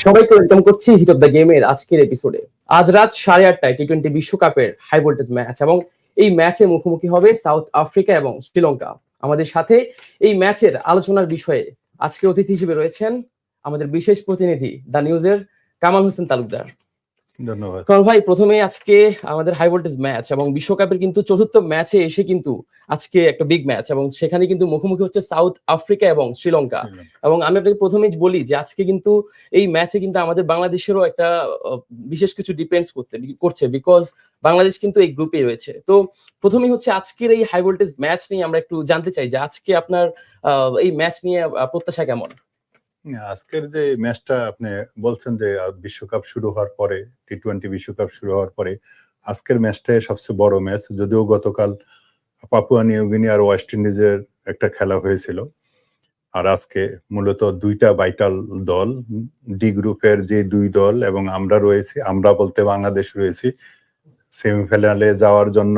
সবাইকে ওয়েলকাম করছি heat of the গেমের আজকের এপিসোডে আজ রাত সাড়ে আটটায় টি টোয়েন্টি বিশ্বকাপের হাই ভোল্টেজ ম্যাচ এবং এই ম্যাচে মুখোমুখি হবে সাউথ আফ্রিকা এবং শ্রীলঙ্কা আমাদের সাথে এই ম্যাচের আলোচনার বিষয়ে আজকে অতিথি হিসেবে রয়েছেন আমাদের বিশেষ প্রতিনিধি দ্য নিউজের কামাল হোসেন তালুকদার। ধন্যবাদ। কারণ ভাই প্রথমে আজকে আমাদের হাই ভোল্টেজ ম্যাচ এবং বিশ্বকাপের কিন্তু চতুর্থ ম্যাচে এসে কিন্তু আজকে একটা বিগ ম্যাচ এবং সেখানে কিন্তু মুখোমুখি হচ্ছে সাউথ আফ্রিকা এবং শ্রীলঙ্কা। এবং আমি আপনাকে প্রথমেই বলি যে আজকে কিন্তু এই ম্যাচে কিন্তু আমাদের বাংলাদেশেরও একটা বিশেষ কিছু ডিপেন্ডস করতে করছে বিকজ বাংলাদেশ কিন্তু এই গ্রুপে রয়েছে। তো প্রথমেই হচ্ছে আজকের এই হাই ভোল্টেজ ম্যাচ নিয়ে আমরা একটু জানতে চাই যে আজকে আপনার এই ম্যাচ নিয়ে প্রত্যাশা কেমন? আজকের যে ম্যাচটা আপনি বলছেন যে বিশ্বকাপ শুরু হওয়ার পরে টি টোয়েন্টি বিশ্বকাপ শুরু হওয়ার পরে, আজকের ম্যাচটাই সবচেয়ে বড় ম্যাচ। যদিও গতকাল পাপুয়া নিউগিনি আর ওয়েস্ট ইন্ডিজের একটা খেলা হয়েছিল। আর আজকে মূলত দুইটা ভাইটাল দল ডি গ্রুপের যে দুই দল এবং আমরা রয়েছি, আমরা বলতে বাংলাদেশ রয়েছি সেমিফাইনালে যাওয়ার জন্য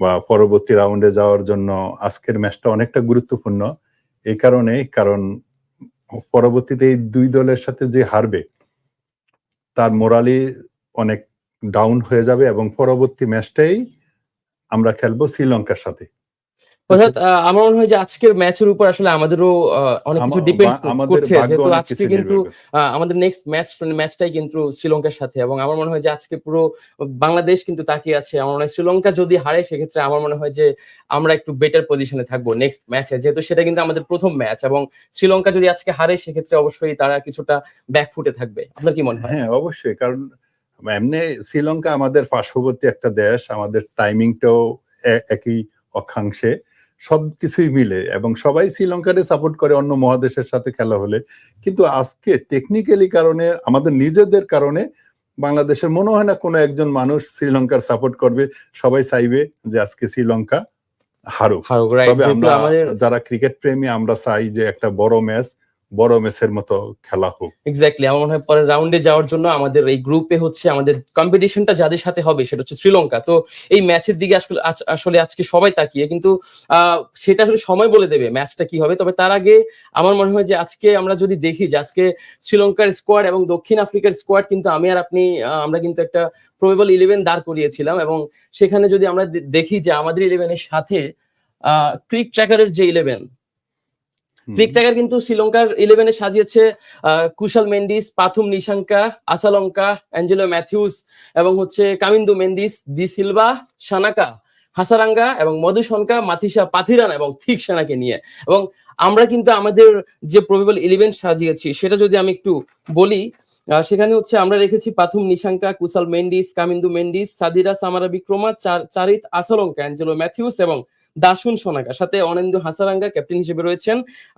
বা পরবর্তী রাউন্ডে যাওয়ার জন্য আজকের ম্যাচটা অনেকটা গুরুত্বপূর্ণ। এই কারণে কারণ পরবর্তীতে এই দুই দলের সাথে যে হারবে, তার মোরালি অনেক ডাউন হয়ে যাবে এবং পরবর্তী ম্যাচটাই আমরা খেলব শ্রীলঙ্কার সাথে। অর্থাৎ আমার মনে হয় যে আজকের ম্যাচের উপর আসলে আমাদেরও অনেক কিছু ডিপেন্ড আমাদের করছে যেহেতু আজকে কিন্তু আমাদের নেক্সট ম্যাচ ম্যাচটাই কিন্তু শ্রীলঙ্কার সাথে। এবং আমার মনে হয় যে আজকে পুরো বাংলাদেশ কিন্তু তাকিয়ে আছে। আমার মনে হয় শ্রীলঙ্কা যদি হারে সেক্ষেত্রে আমার মনে হয় যে আমরা একটু বেটার পজিশনে থাকব নেক্সট ম্যাচে যেহেতু সেটা কিন্তু আমাদের প্রথম ম্যাচ এবং শ্রীলঙ্কা যদি আজকে হারে সেক্ষেত্রে অবশ্যই তারা কিছুটা ব্যাকফুটে থাকবে। আপনার কি মনে হয়? হ্যাঁ অবশ্যই। কারণ এমনি শ্রীলঙ্কা আমাদের পার্শ্ববর্তী একটা দেশ আমাদের টাইমিংটাও একই অক্ষাংশে। সবকিছুই মিলে এবং সবাই শ্রীলঙ্কারে সাপোর্ট করে অন্য মহাদেশের সাথে খেলা হলে। কিন্তু আজকে টেকনিক্যালি কারণে আমাদের নিজেদের কারণে বাংলাদেশের মনে হয় না কোনো একজন মানুষ শ্রীলঙ্কার সাপোর্ট করবে। সবাই চাইবে যে আজকে শ্রীলঙ্কা হারুক। হারুক তবে আমরা যারা ক্রিকেট প্রেমী আমরা চাই যে একটা বড় ম্যাচ বড় ম্যাচের মতো খেলা হোক। এক্স্যাক্টলি আমার মনে হয় পরের রাউন্ডে যাওয়ার জন্য আমাদের এই গ্রুপে হচ্ছে আমাদের কম্পিটিশনটা যাদের সাথে হবে সেটা হচ্ছে শ্রীলঙ্কা। তো এই ম্যাচের দিকে আসলে আসলে আজকে সবাই তাকিয়ে, কিন্তু সেটা আসলে সময় বলে দেবে ম্যাচটা কি হবে। তবে তার আগে আমার মনে হয় যে আজকে আমরা যদি দেখি যে আজকে শ্রীলঙ্কার স্কোয়াড এবং দক্ষিণ আফ্রিকার স্কোয়াড কিন্তু আমি আর আপনি আমরা কিন্তু একটা প্রবেবল ইলেভেন দাঁড় করিয়েছিলাম এবং সেখানে যদি আমরা দেখি যে আমাদের ইলেভেনের সাথে ক্রিক ট্র্যাকারের যে ইলেভেন ক্রিক কিন্তু শ্রীলঙ্কার ইলেভেনে সাজিয়েছে কুশাল মেন্ডিস, পাথুম নিশাঙ্কা আসালঙ্কা অ্যাঞ্জেলো ম্যাথিউস এবং হচ্ছে কামিন্দু মেন্দিস দি সিলভা, সানাকা, হাসারাঙ্গা এবং মধুসনকা মাথিসা পাথিরান এবং থিক সেনাকে নিয়ে। এবং আমরা কিন্তু আমাদের যে প্রবেবল ইলেভেন সাজিয়েছি, সেটা যদি আমি একটু বলি সেখানে হচ্ছে আমরা রেখেছি পাথুম নিশাঙ্কা, কুশাল মেন্ডিস, কামিন্দু মেন্ডিস, সাদিরা, সামারা বিক্রমা চারিত আসালঙ্কা অ্যাঞ্জেলো ম্যাথিউস এবং দাসুন সোনাগা, সাথে অনেন্দু হাসারাঙ্গা, ক্যাপ্টেন হিসেবে রয়েছেন,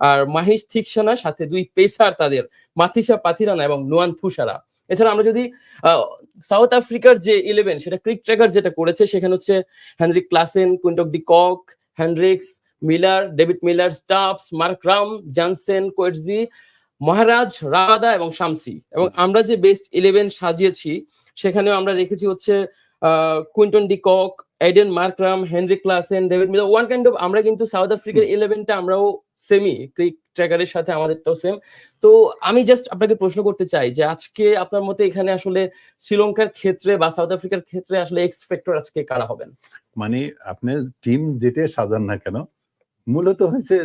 আর মাহিশ থিকসানা সাথে দুই পেসার তাদের মাথিসা পাথিরানা এবং নোয়ান থুসারা। এছাড়া আমরা যদি সাউথ আফ্রিকার যে ইলেভেন সেটা ক্রিক ট্র্যাকার যেটা করেছে, সেখানে হচ্ছে Heinrich Klaasen, Quinton de Kock, Hendricks, Miller, David Miller, Stubbs, Markram, Jansen, Coetzee, Maharaj Rabada এবং শামসি। এবং আমরা যে বেস্ট ইলেভেন সাজিয়েছি, সেখানেও আমরা রেখেছি হচ্ছে Quinton de Kock Aiden Markram Heinrich Klaasen David Miller one kind of আমরা কিন্তু সাউথ আফ্রিকার ইলেভেনটা আমরাও সেমি ক্রিক ট্র্যাকারের সাথে আমাদেরটাও সেম তো আমি জাস্ট আপনাকে প্রশ্ন করতে চাই যে আজকে আপনার মতে এখানে আসলে শ্রীলঙ্কার ক্ষেত্রে বা সাউথ আফ্রিকার ক্ষেত্রে আসলে এক্স ফ্যাক্টর আজকে কারা হবেন? মানে আপনি টিম যেটা সাজান না কেন মূলত হয়েছে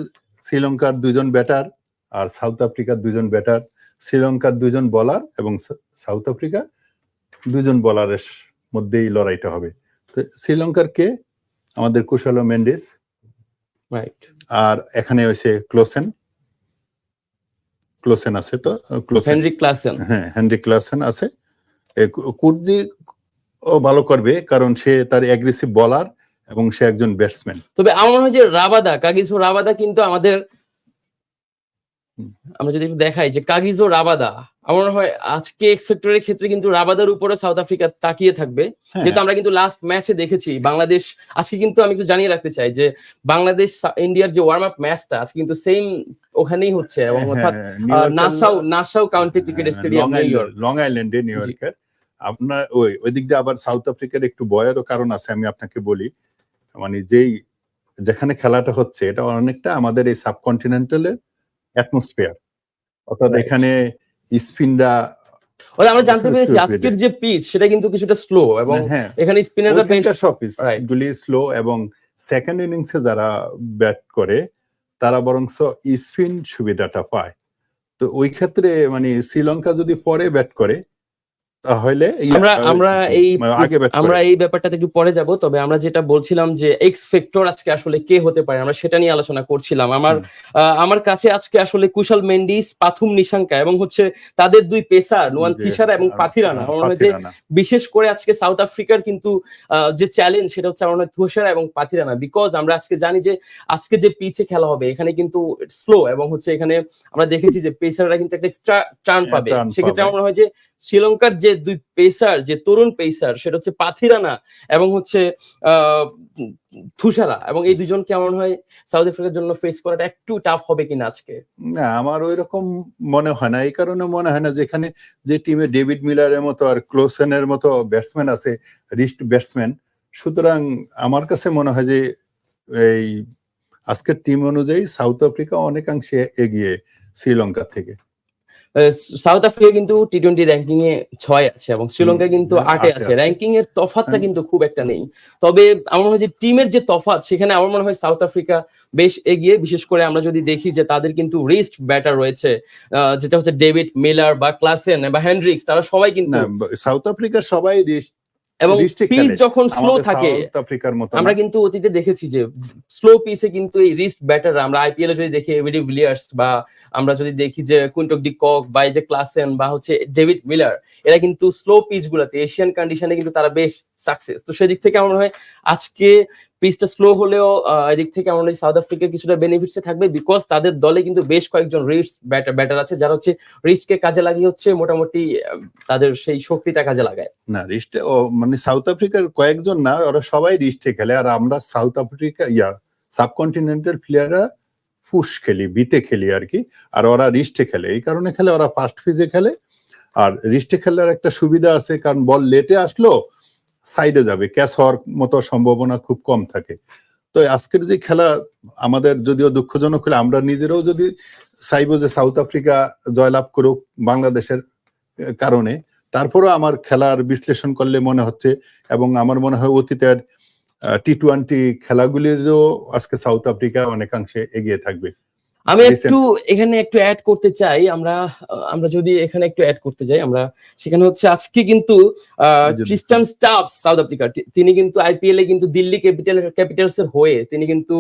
শ্রীলঙ্কার দুজন ব্যাটার আর সাউথ আফ্রিকার দুজন ব্যাটার শ্রীলঙ্কার দুজন বলার এবং সাউথ আফ্রিকা দুজন বলারের মধ্যেই লড়াইটা হবে। তো শ্রীলঙ্কার কে? আমাদের কুশল মেন্ডিস। রাইট আর এখানে হয়েছে ক্লোসেন। ক্লোসেন আছে তো? ক্লোসেন। Heinrich Klaasen. হ্যাঁ হ্যান্ডি ক্লাসেন আছে। কুর্জি ও ভালো করবে কারণ সে তার অ্যাগ্রেসিভ বলার এবং সে একজন ব্যাটসম্যান তবে আমার মনে হয় যে রাবাদা কাগিজো রাবাদা কিন্তু আমাদের আমরা যদি একটু দেখাই যে কাগিজো রাবাদা আমার মনে হয় আজকে এক্স ফ্যাক্টরের ক্ষেত্রে কিন্তু রাবাদার উপরে সাউথ আফ্রিকা তাকিয়ে থাকবে। হ্যাঁ। যেহেতু আমরা কিন্তু লাস্ট ম্যাচে দেখেছি বাংলাদেশ আজকে কিন্তু আমি একটু জানিয়ে রাখতে চাই যে বাংলাদেশ ইন্ডিয়ার যে ওয়ার্ম আপ ম্যাচটা আজকে কিন্তু সেম ওখানেই হচ্ছে এবং হ্যাঁ, অর্থাৎ Nassau Nassau County Cricket Stadium New York Long আইল্যান্ডে নিউ ইয়র্কের আপনার ওই ওই দিক দিয়ে আবার সাউথ আফ্রিকার একটু বয়েরও কারণ আছে আমি আপনাকে বলি। মানে যেই যেখানে খেলাটা হচ্ছে এটা অনেকটা আমাদের এই সাবকন্টিনেন্টালের অ্যাটমসফিয়ার অর্থাৎ এখানে স্পিনটা আমরা জানতে পেরেছি আজকের যে পিচ সেটা কিন্তু কিছুটা স্লো এবং হ্যাঁ এখানে স্পিনাররা বেশ ওইখানকার সব গুলি স্লো এবং সেকেন্ড ইনিংসে যারা ব্যাট করে তারা বরং স্পিন সুবিধাটা পায়। তো ওই ক্ষেত্রে মানে শ্রীলঙ্কা যদি পরে ব্যাট করে তাহলে আমরা আমরা এই আমরা এই ব্যাপারটাতে একটু পরে যাব তবে আমরা যেটা বলছিলাম যে এক্স ফ্যাক্টর আজকে আসলে কে হতে পারে আমরা সেটা নিয়ে আলোচনা করছিলাম। আমার আমার কাছে আজকে আসলে কুশল মেন্ডিস পাথুম নিশাঙ্কা এবং হচ্ছে তাদের দুই পেসার নোয়ান থিসারা এবং পাথিরানা আমার মনে যে বিশেষ করে আজকে সাউথ আফ্রিকার কিন্তু যে চ্যালেঞ্জ সেটা হচ্ছে আমার হয় তুষারা এবং পাথিরানা বিকজ আমরা আজকে জানি যে আজকে যে পিচে খেলা হবে এখানে কিন্তু স্লো এবং হচ্ছে এখানে আমরা দেখেছি যে পেসাররা কিন্তু একটা এক্সট্রা টার্ন হ্যাঁ, পাবে। সেক্ষেত্রে আমার মনে হয় যে শ্রীলঙ্কার যে দুই পেসার, যে তরুণ পেসার, সেটা হচ্ছে পাথিরানা এবং হচ্ছে থুষারা এবং এই দুজনকে আমার মনে হয় সাউথ আফ্রিকার জন্য ফেস করাটা একটু টাফ হবে কিনা আজকে। না, আমার ওই রকম মনে হয় না। এই কারণে মনে হয় না যেখানে যে টিমে ডেভিড মিলারের মতো আর ক্লোসেনের মতো ব্যাটসম্যান আছে রিস্ট ব্যাটসম্যান সুতরাং আমার কাছে মনে হয় যে এই আজকের টিম অনুযায়ী সাউথ আফ্রিকা অনেকাংশে এগিয়ে শ্রীলঙ্কা থেকে। সাউথ আফ্রিকা কিন্তু টি টোয়েন্টি র্যাঙ্কিং এ ছয় আছে এবং শ্রীলঙ্কা কিন্তু হ্যাঁ, আটে আছে। র্যাঙ্কিং এর তফাতটা কিন্তু খুব একটা নেই। তবে আমার মনে হয় যে টিমের যে তফাত সেখানে আমার মনে হয় সাউথ আফ্রিকা বেশ এগিয়ে বিশেষ করে আমরা যদি দেখি যে তাদের কিন্তু রিস্ট ব্যাটার রয়েছে আহ, যেটা হচ্ছে ডেভিড মিলার বা ক্লাসেন বা হেনড্রিক্স তারা সবাই কিন্তু সাউথ আফ্রিকার সবাই রিস্ট এবং পিচ যখন স্লো থাকে আমরা কিন্তু অতীতে দেখেছি যে স্লো পিচে কিন্তু এই রিস্ট ব্যাটার আমরা আইপিএল এ যদি দেখি এভিডি উইলিয়ার্স বা আমরা যদি দেখি যে কুইন্টক ডি কক বা এই যে ক্লাসেন বা হচ্ছে ডেভিড মিলার এরা কিন্তু স্লো পিচ গুলাতে এশিয়ান কন্ডিশনে কিন্তু তারা বেশ সাকসেস তো সেদিক থেকে আমার মনে হয় আজকে পিচটা স্লো হলেও এদিক থেকে হয় সাউথ আফ্রিকা কিছুটা বেনিফিটসে থাকবে বিকজ তাদের দলে কিন্তু বেশ কয়েকজন রিস্ট ব্যাটার ব্যাটার আছে, যারা হচ্ছে রিস্টকে কাজে লাগিয়ে হচ্ছে মোটামুটি তাদের সেই শক্তিটা কাজে লাগায়। না রিস্টে মানে সাউথ আফ্রিকার কয়েকজন না, ওরা সবাই রিস্টে খেলে। আর আমরা সাউথ আফ্রিকা ইয়া সাবকন্টিনেন্টাল প্লেয়াররা ফুস খেলি, বিতে খেলি আর কি। আর ওরা রিস্টে খেলে। এই কারণে খেলে, ওরা ফার্স্ট ফিজে খেলে। আর রিস্টে খেলার একটা সুবিধা আছে, কারণ বল লেটে আসলো সাইডে যাবে। ক্যাচ হওয়ার মতো সম্ভাবনা খুব কম থাকে। তো আজকের যে খেলা, আমাদের যদিও দুঃখজনক হলে আমরা নিজেরাও যদি চাইব যে সাউথ আফ্রিকা জয়লাভ করুক বাংলাদেশের কারণে, তারপরেও আমার খেলার বিশ্লেষণ করলে মনে হচ্ছে এবং আমার মনে হয় অতীতের টি টোয়েন্টি খেলাগুলিরও আজকে সাউথ আফ্রিকা অনেকাংশে এগিয়ে থাকবে। আমি একটু এখানে একটু অ্যাড করতে চাই আমরা আমরা যদি এখানে একটু অ্যাড করতে যাই আমরা সেখানে হচ্ছে আজকে কিন্তু ক্রিস্টান স্টাফ সাউথ আফ্রিকা তিনি কিন্তু আইপিএল এ কিন্তু দিল্লি ক্যাপিটাল ক্যাপিটালস এর হয়ে তিনি কিন্তু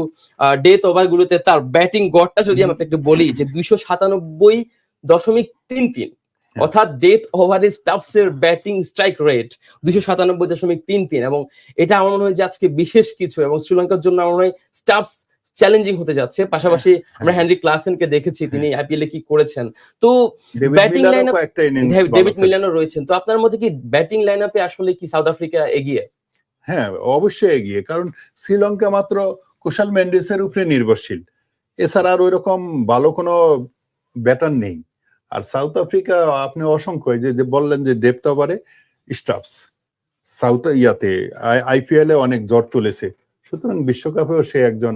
ডেথ ওভার গুলোতে তার ব্যাটিং গড়টা যদি আমি একটু বলি যে দুইশো সাতানব্বই দশমিক তিন তিন হ্যাঁ। অর্থাৎ ডেথ ওভারে স্টাফস এর ব্যাটিং স্ট্রাইক রেট দুইশো সাতানব্বই দশমিক তিন তিন এবং এটা আমার মনে হয় যে আজকে বিশেষ কিছু এবং শ্রীলঙ্কার জন্য আমার মনে হয় স্টাফস চ্যালেঞ্জিং হতে যাচ্ছে। পাশাপাশি আমরা হ্যাঁ। হ্যানরি ক্লাসেনকে দেখেছি তিনি আইপিএল এ কি করেছেন। তো ব্যাটিং ভালো ডেভিড। মিলানো রয়েছেন। তো আপনার মধ্যে কি ব্যাটিং লাইন আপে আসলে কি সাউথ আফ্রিকা এগিয়ে? হ্যাঁ অবশ্যই এগিয়ে। কারণ শ্রীলঙ্কা মাত্র কুশাল মেন্ডিসের উপরে নির্ভরশীল। এছাড়া আর ওই রকম ভালো কোনো ব্যাটার নেই। আর সাউথ আফ্রিকা আপনি অসংখ্য যে যে বললেন যে ডেপথ ওভারে স্টাফস সাউথ ইয়াতে আইপিএল এ অনেক জ্বর তুলেছে। সুতরাং বিশ্বকাপেও সে একজন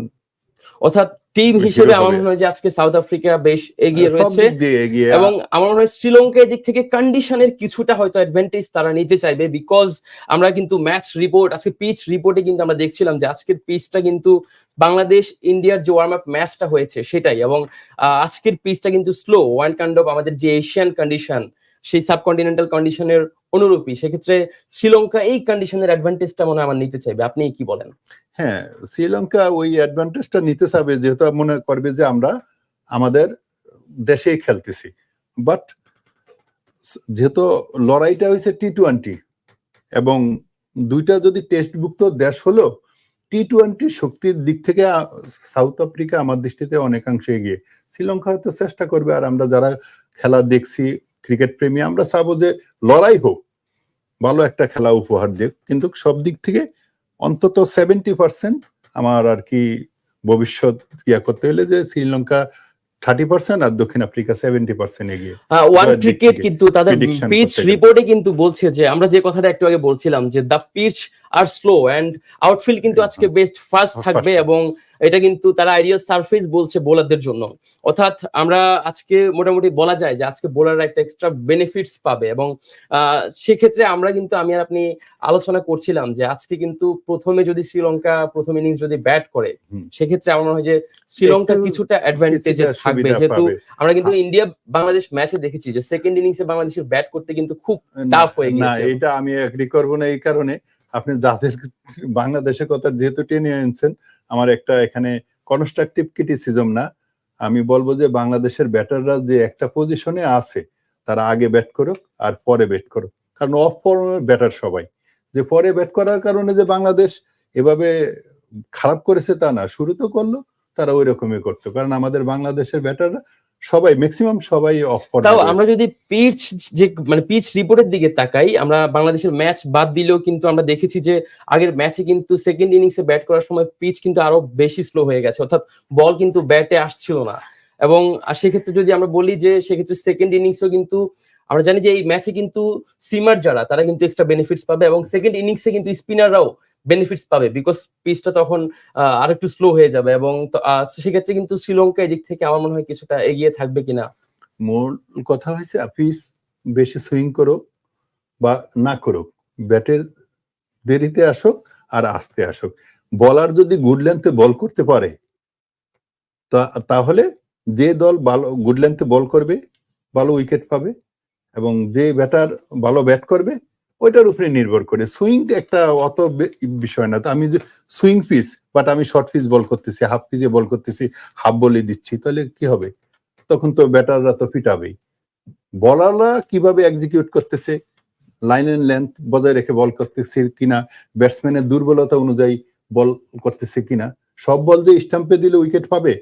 অর্থাৎ টিম হিসেবে আমার মনে হয় যে আজকে সাউথ আফ্রিকা বেশ এগিয়ে রয়েছে। দিক দিয়ে এগিয়ে। এবং আমার মনে হয় শ্রীলঙ্কা এদিক থেকে কন্ডিশনের কিছুটা হয়তো অ্যাডভান্টেজ তারা নিতে চাইবে বিকজ আমরা কিন্তু ম্যাচ রিপোর্ট আজকে পিচ রিপোর্টে কিন্তু আমরা দেখছিলাম যে আজকের পিচটা কিন্তু বাংলাদেশ ইন্ডিয়ার যে ওয়ার্ম আপ ম্যাচটা হয়েছে সেটাই এবং আজকের পিচটা কিন্তু স্লো ওয়ান কান্ড অফ আমাদের যে এশিয়ান কন্ডিশন সেই সাবকন্টিনেন্টাল কন্ডিশনের অনুরূপী সেক্ষেত্রে শ্রীলঙ্কা এই কন্ডিশনের অ্যাডভান্টেজটা মনে আমার নিতে চাইবে। আপনি কি বলেন? হ্যাঁ শ্রীলঙ্কা ওই অ্যাডভান্টেজটা নিতে চাবে যেহেতু মনে করবে যে আমরা আমাদের দেশেই খেলতেছি। বাট যেহেতু লড়াইটা হয়েছে টি টোয়েন্টি এবং দুইটা যদি টেস্টভুক্ত দেশ হলো টি টোয়েন্টি শক্তির দিক থেকে সাউথ আফ্রিকা আমার দৃষ্টিতে অনেকাংশে এগিয়ে। শ্রীলঙ্কা হয়তো চেষ্টা করবে আর আমরা যারা খেলা দেখছি ক্রিকেট প্রেমী আমরা চাবো যে লড়াই হোক ভালো একটা খেলা উপহার দেব কিন্তু সব দিক থেকে অন্তত সেভেন্টি পার্সেন্ট আমার আর কি ভবিষ্যৎ ইয়া করতে হলে যে শ্রীলঙ্কা থার্টি পার্সেন্ট আর দক্ষিণ আফ্রিকা সেভেন্টি পার্সেন্ট এগিয়ে। ওয়ান ক্রিকেট কিন্তু তাদের পিচ রিপোর্টে কিন্তু বলছে যে আমরা যে কথাটা একটু আগে বলছিলাম যে দ্য পিচ আর স্লো অ্যান্ড আউটফিল্ড কিন্তু আজকে বেস্ট ফার্স্ট থাকবে। এবং এটা কিন্তু তারা আইডিয়াল সারফেস বলছে বোলারদের জন্য। অর্থাৎ আমরা আজকে মোটামুটি বলা যায় যে আজকে বোলাররা একটা এক্সট্রা বেনিফিটস পাবে এবং আহ, সেক্ষেত্রে আমরা কিন্তু আমি আর আপনি আলোচনা করছিলাম যে আজকে কিন্তু প্রথমে যদি শ্রীলঙ্কা প্রথম ইনিংস যদি ব্যাট করে সেক্ষেত্রে আমার মনে হয় যে শ্রীলঙ্কা কিছুটা অ্যাডভান্টেজে থাকবে। যেহেতু আমরা কিন্তু ইন্ডিয়া বাংলাদেশ ম্যাচে দেখেছি যে সেকেন্ড ইনিংসে বাংলাদেশের ব্যাট করতে কিন্তু খুব tough হয়ে না গিয়েছে। এটা আমি এগ্রি করব না এই কারণে। আপনি যাদের বাংলাদেশের কথা যেহেতু টেনে আনছেন, আমার একটা এখানে কনস্ট্রাকটিভ ক্রিটিসিজম না। আমি বলব যে বাংলাদেশের ব্যাটাররা যে একটা পজিশনে আছে, তারা আগে ব্যাট করুক আর পরে ব্যাট করুক। কারণ অফ ফর্মের ব্যাটার সবাই। যে পরে ব্যাট করার কারণে যে বাংলাদেশ এভাবে খারাপ করেছে তা না, শুরু তো করল, তারা ওই রকমই করতো। কারণ আমাদের বাংলাদেশের ব্যাটাররা সবাই ম্যাক্সিমাম সবাই অফ তাও আমরা যদি পিচ যে মানে পিচ রিপোর্টের দিকে তাকাই আমরা বাংলাদেশের ম্যাচ বাদ দিলেও কিন্তু আমরা দেখেছি যে আগের ম্যাচে কিন্তু সেকেন্ড ইনিংসে ব্যাট করার সময় পিচ কিন্তু আরও বেশি স্লো হয়ে গেছে অর্থাৎ বল কিন্তু ব্যাটে আসছিল না। এবং আর সেক্ষেত্রে যদি আমরা বলি যে সেক্ষেত্রে সেকেন্ড ইনিংসও কিন্তু আমরা জানি যে এই ম্যাচে কিন্তু সিমার যারা তারা কিন্তু এক্সট্রা বেনিফিটস পাবে এবং সেকেন্ড ইনিংসে কিন্তু স্পিনাররাও বেনিফিটস পাবে বিকজ পিচটা তখন আর একটু স্লো হয়ে যাবে এবং সেক্ষেত্রে কিন্তু শ্রীলঙ্কা এদিক থেকে আমার মনে হয় কিছুটা এগিয়ে থাকবে কিনা। মূল কথা হয়েছে পিচ বেশি সুইং করুক বা না করুক ব্যাটের দেরিতে আসুক আর আস্তে আসুক। বলার যদি গুড লেন্থে বল করতে পারে তাহলে যে দল ভালো গুড লেন্থে বল করবে, ভালো উইকেট পাবে এবং যে ব্যাটার ভালো ব্যাট করবে ওইটার উপরে নির্ভর করে। সুইং একটা অত বিষয় না। তো আমি যে সুইং পিস বাট আমি শর্ট পিস বল করতেছি হাফ পিসে বল করতেছি হাফ বলে দিচ্ছি তাহলে কি হবে? তখন তো ব্যাটাররা তো ফিটাবেই বলাররা কীভাবে এক্সিকিউট করতেছে? লাইন এন্ড লেন্থ বজায় রেখে বল করতেছে কিনা? ব্যাটসম্যানের দুর্বলতা অনুযায়ী বল করতেছে কিনা? সব বল যে স্টাম্পে দিলে উইকেট পাবে?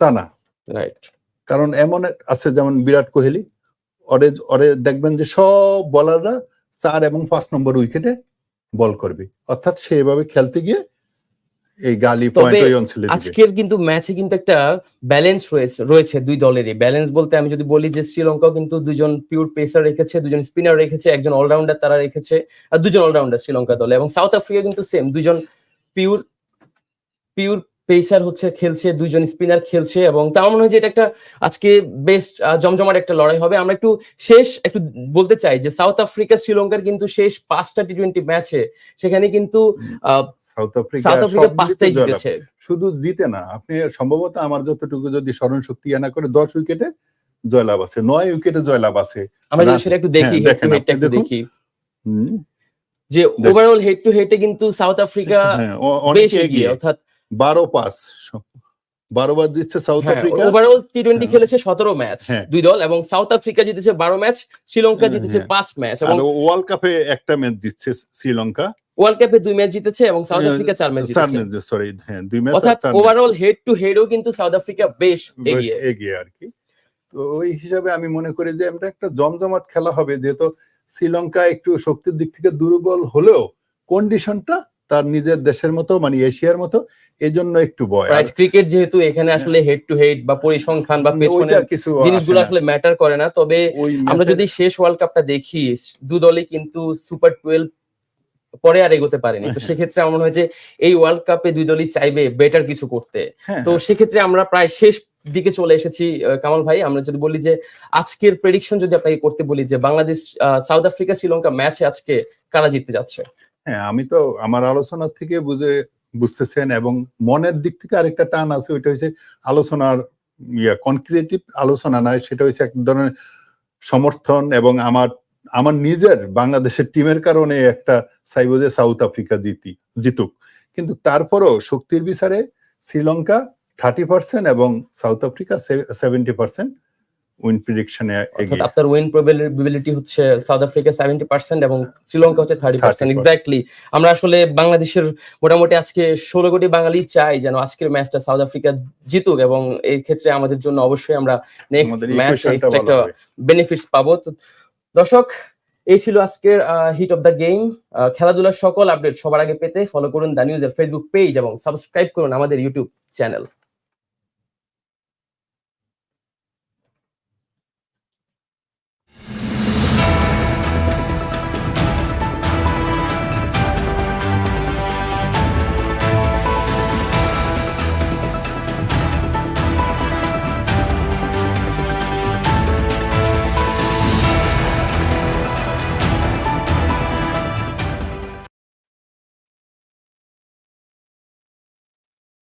তা না। রাইট কারণ এমন আছে যেমন বিরাট কোহলি ওরে ওরে দেখবেন যে সব বলাররা চার এবং পাঁচ নম্বর উইকেটে বল করবে। অর্থাৎ সে এভাবে খেলতে গিয়ে এই গালি পয়েন্ট ওই অঞ্চলে আজকের কিন্তু ম্যাচে কিন্তু একটা ব্যালেন্স রয়েছে রয়েছে দুই দলেরই। ব্যালেন্স বলতে আমি যদি বলি যে শ্রীলঙ্কাও কিন্তু দুজন পিওর পেসার রেখেছে দুজন স্পিনার রেখেছে একজন অলরাউন্ডার তারা রেখেছে আর দুজন অলরাউন্ডার শ্রীলঙ্কা দলে। এবং সাউথ আফ্রিকা কিন্তু সেম দুজন পিওর পিওর পেসার হচ্ছে খেলছে দুইজন স্পিনার খেলছে এবং তার মনে হয় যে এটা একটা আজকে বেস্ট জমজমাট একটা লড়াই হবে। আমরা একটু শেষ একটু বলতে চাই যে সাউথ আফ্রিকা শ্রীলঙ্কার কিন্তু শেষ পাঁচটা টি টোয়েন্টি ম্যাচে সেখানে কিন্তু সাউথ আফ্রিকা সাউথ আফ্রিকা পাঁচটাই জিতেছে। শুধু জিতে না আপনি সম্ভবত আমার যতটুকু যদি স্মরণ শক্তি না করে দশ উইকেটে জয়লাভ আছে নয় উইকেটে জয়লাভ আছে। আমরা সেটা একটু দেখি হ্যাঁ, একটু দেখি। যে ওভারঅল হেড টু হেডে কিন্তু সাউথ আফ্রিকা হ্যাঁ, বেশ এগিয়ে এগিয়ে। অর্থাৎ বারো পাস। বারো বার জিতছে South Africa overall T twenty. খেলেছে সতেরো ম্যাচ। দুই দল এবং সাউথ আফ্রিকা জিতেছে বারো ম্যাচ শ্রীলঙ্কা জিতেছে হ্যাঁ। পাঁচ ম্যাচ এবং ওয়ার্ল্ড কাপে একটা ম্যাচ জিতছে শ্রীলঙ্কা ওয়ার্ল্ড কাপে দুই ম্যাচ জিতেছে এবং সাউথ হ্যাঁ, আফ্রিকা চার ম্যাচ চার ম্যাচ সরি হ্যাঁ দুই ম্যাচ অর্থাৎ ওভারঅল হেড টু হেডও কিন্তু সাউথ আফ্রিকা বেশ এগিয়ে। এগিয়ে আর কি। তো ওই হিসাবে আমি মনে করি যে আমরা একটা জমজমাট খেলা হবে যেহেতু শ্রীলঙ্কা একটু শক্তির দিক থেকে দুর্বল হলেও কন্ডিশনটা তার নিজের দেশের মতো মানে এশিয়ার মতো এই জন্য একটু ভয়। রাইট ক্রিকেট যেহেতু এখানে আসলে হেড টু হেড বা পরিসংখ্যান বা কিছু জিনিসগুলো আসলে ম্যাটার করে না। তবে আমরা যদি শেষ ওয়ার্ল্ড কাপটা দেখি দু দলই কিন্তু সুপার টুয়েলভ পরে আর এগোতে পারেনি। তো হ্যাঁ। সেক্ষেত্রে আমার মনে হয় যে এই ওয়ার্ল্ড কাপে দুই দলই চাইবে বেটার কিছু করতে। হ্যাঁ, তো হ্যাঁ। সেক্ষেত্রে আমরা প্রায় শেষ দিকে চলে এসেছি কামাল ভাই। আমরা যদি বলি যে আজকের প্রেডিকশন যদি আপনাকে করতে বলি যে বাংলাদেশ সাউথ আফ্রিকা শ্রীলঙ্কা ম্যাচে আজকে কারা জিততে যাচ্ছে? হ্যাঁ আমি তো আমার আলোচনা থেকে বুঝে, বুঝতেছেন এবং মনের দিক থেকে আরেকটা টান আছে, ওইটা হচ্ছে আলোচনার ইয়া কনক্রিয়েটিভ আলোচনা নয়, সেটা হচ্ছে এক ধরনের সমর্থন এবং আমার আমার নিজের বাংলাদেশের টিমের কারণে একটা চাইব যে সাউথ আফ্রিকা জিতি, জিতুক। কিন্তু তারপরও শক্তির বিচারে শ্রীলঙ্কা থার্টি পার্সেন্ট এবং South Africa seventy percent win প্রিডিকশনে অর্থাৎ আপনার উইন প্রবাবিলিটি হচ্ছে সাউথ আফ্রিকা সেভেন্টি পার্সেন্ট এবং শ্রীলঙ্কা হচ্ছে 30% এক্স্যাক্টলি আমরা আসলে বাংলাদেশের মোটামুটি আজকে ষোলো কোটি বাঙালি চাই যেন আজকের ম্যাচটা সাউথ আফ্রিকা জিতুক এবং এই ক্ষেত্রে আমাদের জন্য অবশ্যই আমরা নেক্সট ম্যাচ একটা বেনিফিটস পাবো। তো দর্শক এই ছিল আজকের হিট অফ দ্য গেম খেলাধুলার সকল আপডেট সবার আগে পেতে ফলো করুন দা নিউজের ফেসবুক পেজ এবং সাবস্ক্রাইব করুন আমাদের ইউটিউব চ্যানেল